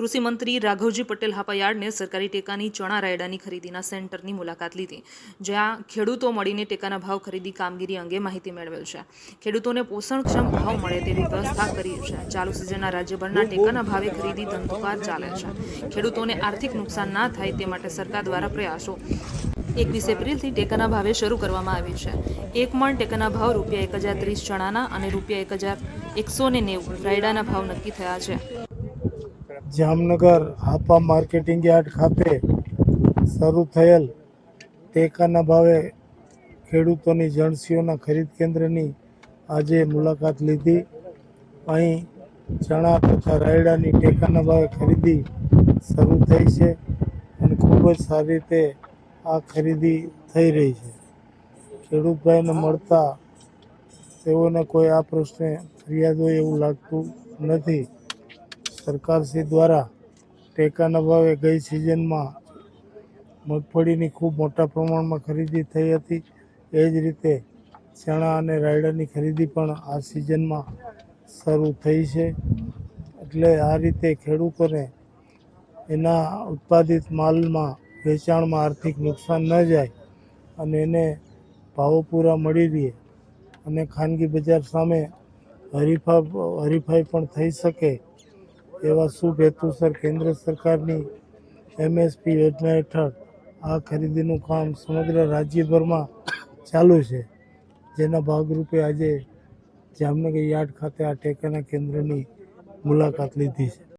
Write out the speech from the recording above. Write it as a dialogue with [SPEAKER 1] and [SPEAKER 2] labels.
[SPEAKER 1] કૃષિ મંત્રી રાઘવજી પટેલ હાપાયાર્ડને સરકારી ટેકાની ચણા રાયડાની ખરીદીના સેન્ટરની મુલાકાત લીધી, જ્યાં ખેડૂતો મળીને ટેકાના ભાવ ખરીદી કામગીરી અંગે માહિતી મેળવેલ છે. ખેડૂતોને પોષણક્ષમ ભાવ મળે તેવી વ્યવસ્થા કરી છે. ચાલુ સિઝનના રાજ્યભરના ટેકાના ભાવે ખરીદી ધંધોકાર ચાલે છે. ખેડૂતોને આર્થિક નુકસાન ના થાય તે માટે સરકાર દ્વારા પ્રયાસો. એકવીસ એપ્રિલથી ટેકાના ભાવે શરૂ કરવામાં આવી છે. એક મણ ટેકાના ભાવ રૂપિયા એક હજાર ત્રીસ ચણાના અને રૂપિયા એક હજાર એકસો ને નેવું રાયડાના ભાવ નક્કી થયા છે.
[SPEAKER 2] જામનગર હાપા માર્કેટિંગ યાર્ડ ખાતે શરૂ થયેલ ટેકાના ભાવે ખેડૂતોની જણસીઓના ખરીદ કેન્દ્રની આજે મુલાકાત લીધી. અહીં ચણા તથા રાયડાની ટેકાના ભાવે ખરીદી શરૂ થઈ છે અને ખૂબ જ સારી રીતે આ ખરીદી થઈ રહી છે. ખેડૂતભાઈને મળતા તેઓને કોઈ આ પ્રશ્ને ફરિયાદ હોય એવું લાગતું નથી. સરકારશ્રી દ્વારા ટેકાના ભાવે ગઈ સિઝનમાં મગફળીની ખૂબ મોટા પ્રમાણમાં ખરીદી થઈ હતી. એ જ રીતે ચણા અને રાયડાની ખરીદી પણ આ સિઝનમાં શરૂ થઈ છે. એટલે આ રીતે ખેડૂતોને એના ઉત્પાદિત માલમાં, વેચાણમાં આર્થિક નુકસાન ન જાય અને એને ભાવો પૂરા મળી રહે અને ખાનગી બજાર સામે હરીફા, હરીફાઈ પણ થઈ શકે એવા શુભ હેતુસર કેન્દ્ર સરકારની એમએસપી યોજના હેઠળ આ ખરીદીનું કામ સમગ્ર રાજ્યભરમાં ચાલુ છે. જેના ભાગરૂપે આજે જામનગર યાર્ડ ખાતે આ ટેકાના કેન્દ્રની મુલાકાત લીધી છે.